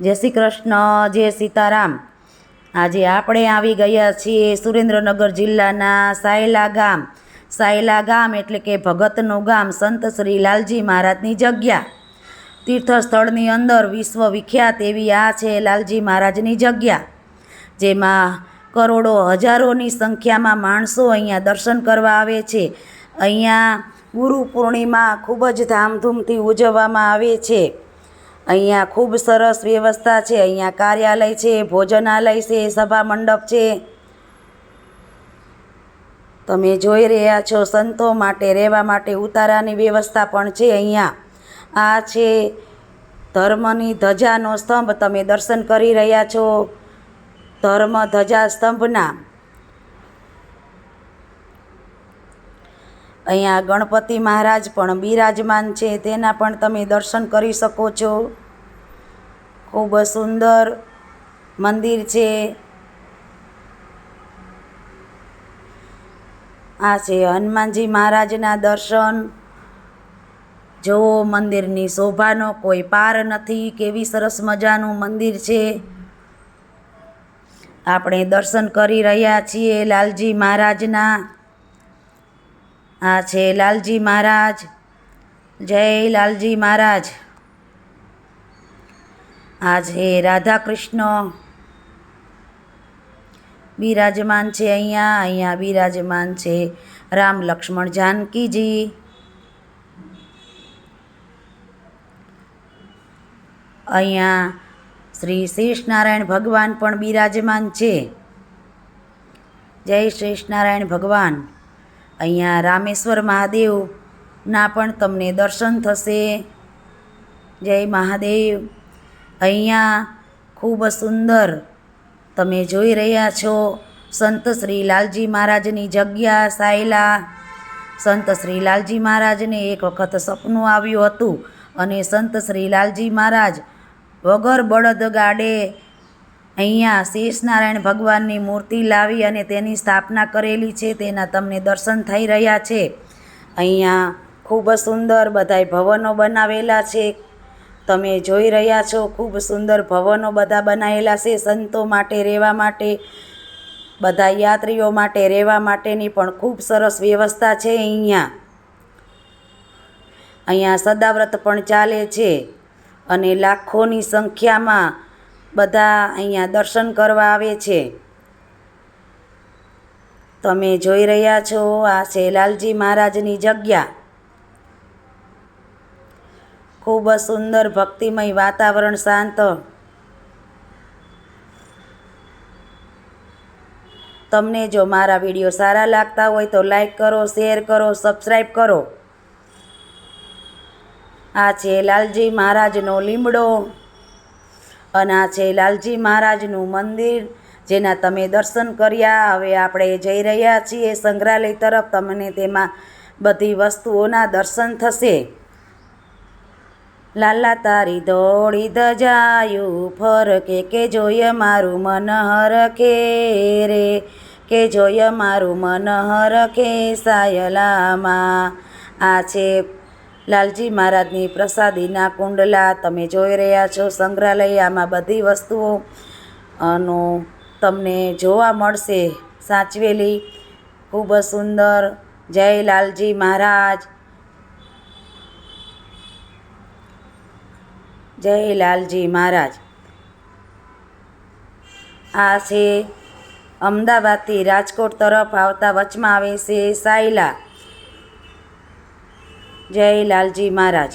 જય શ્રી કૃષ્ણ, જય સીતારામ. આજે આપણે આવી ગયા છીએ સુરેન્દ્રનગર જિલ્લાના સાયલા ગામ. સાયલા ગામ એટલે કે ભગતનું ગામ સંત શ્રી લાલજી મહારાજની જગ્યા. તીર્થસ્થળની અંદર વિશ્વ વિખ્યાત એવી આ છે લાલજી મહારાજની જગ્યા, જેમાં કરોડો હજારોની સંખ્યામાં માણસો અહીંયા દર્શન કરવા આવે છે. અહીંયા ગુરુ પૂર્ણિમા ખૂબ જ ધામધૂમથી ઉજવવામાં આવે છે. અહીંયા ખૂબ સરસ વ્યવસ્થા છે. અહીંયા કાર્યાલય છે, ભોજનાલય છે, સભા મંડપ છે. તમે જોઈ રહ્યા છો, સંતો માટે, રહેવા માટે ઉતારાની વ્યવસ્થા પણ છે અહીંયા. આ છે ધર્મની ધજાનો સ્તંભ. તમે દર્શન કરી રહ્યા છો ધર્મ ધજા સ્તંભના. અહીંયા ગણપતિ મહારાજ પણ બિરાજમાન છે, તેના પણ તમે દર્શન કરી શકો છો. ખૂબ સુંદર મંદિર છે. આ છે હનુમાનજી મહારાજના દર્શન. જુઓ મંદિરની શોભાનો કોઈ પાર નથી, કેવી સરસ મજાનું મંદિર છે. આપણે દર્શન કરી રહ્યા છીએ લાલજી મહારાજના. આ છે લાલજી મહારાજ. જય લાલજી મહારાજ. આ છે રાધા કૃષ્ણ બિરાજમાન છે અહીંયા અહીંયા બિરાજમાન છે રામ લક્ષ્મણ જાનકીજી. અહીંયા શ્રી શેષનારાયણ ભગવાન પણ બિરાજમાન છે. જય શેષનારાયણ ભગવાન. અહીંયા રામેશ્વર મહાદેવના પણ તમને દર્શન થશે. જય મહાદેવ. અહીંયા ખૂબ સુંદર તમે જોઈ રહ્યા છો સંત શ્રી લાલજી મહારાજની જગ્યા સાયલા. સંત શ્રી લાલજી મહારાજને એક વખત સપનું આવ્યું હતું અને સંત શ્રી લાલજી મહારાજ વગર બળદ ગાડે અહીંયા શેષનારાયણ ભગવાનની મૂર્તિ લાવી અને તેની સ્થાપના કરેલી છે, તેના તમને દર્શન થઈ રહ્યા છે. અહીંયા ખૂબ સુંદર બધાય ભવનો બનાવેલા છે. તમે જોઈ રહ્યા છો, ખૂબ સુંદર ભવનો બધા બનાવેલા છે, સંતો માટે રહેવા માટે, બધા યાત્રીઓ માટે રહેવા માટેની પણ ખૂબ સરસ વ્યવસ્થા છે અહીંયા. અહીંયા સદાવ્રત પણ ચાલે છે અને લાખોની સંખ્યામાં બધા અહીંયા દર્શન કરવા આવે છે. તમે જોઈ રહ્યા છો આ છે લાલજી મહારાજની જગ્યા. ખૂબ સુંદર ભક્તિમય વાતાવરણ શાંત. તમને જો મારા વીડિયો સારા લાગતા હોય તો લાઈક કરો, શેર કરો સબસ્ક્રાઈબ કરો. આ છે લાલજી મહારાજનો લીમડો અને આ છે લાલજી મહારાજનું મંદિર, જેના તમે દર્શન કર્યા, હવે આપણે જઈ રહ્યા છીએ સંગ્રહાલય તરફ, તમને તેમાં બધી વસ્તુઓના દર્શન થશે. લાલા તારી દોડી ધજાયું ફરકે કે જોય મારું મન હરખે રે, કે જોય મારું મન હરખે સાયલામાં. આ છે લાલજી મહારાજની પ્રસાદીના કુંડલા તમે જોઈ રહ્યા છો. સંગ્રહાલય આમાં બધી વસ્તુઓ નો તમને જોવા મળશે. સાચવેલી, ખૂબ સુંદર. જય લાલજી મહારાજ. જય લાલજી મહારાજ. આ છે અમદાવાદથી રાજકોટ તરફ આવતા વચમાં આવે છે સાયલા. જય લાલજી મહારાજ.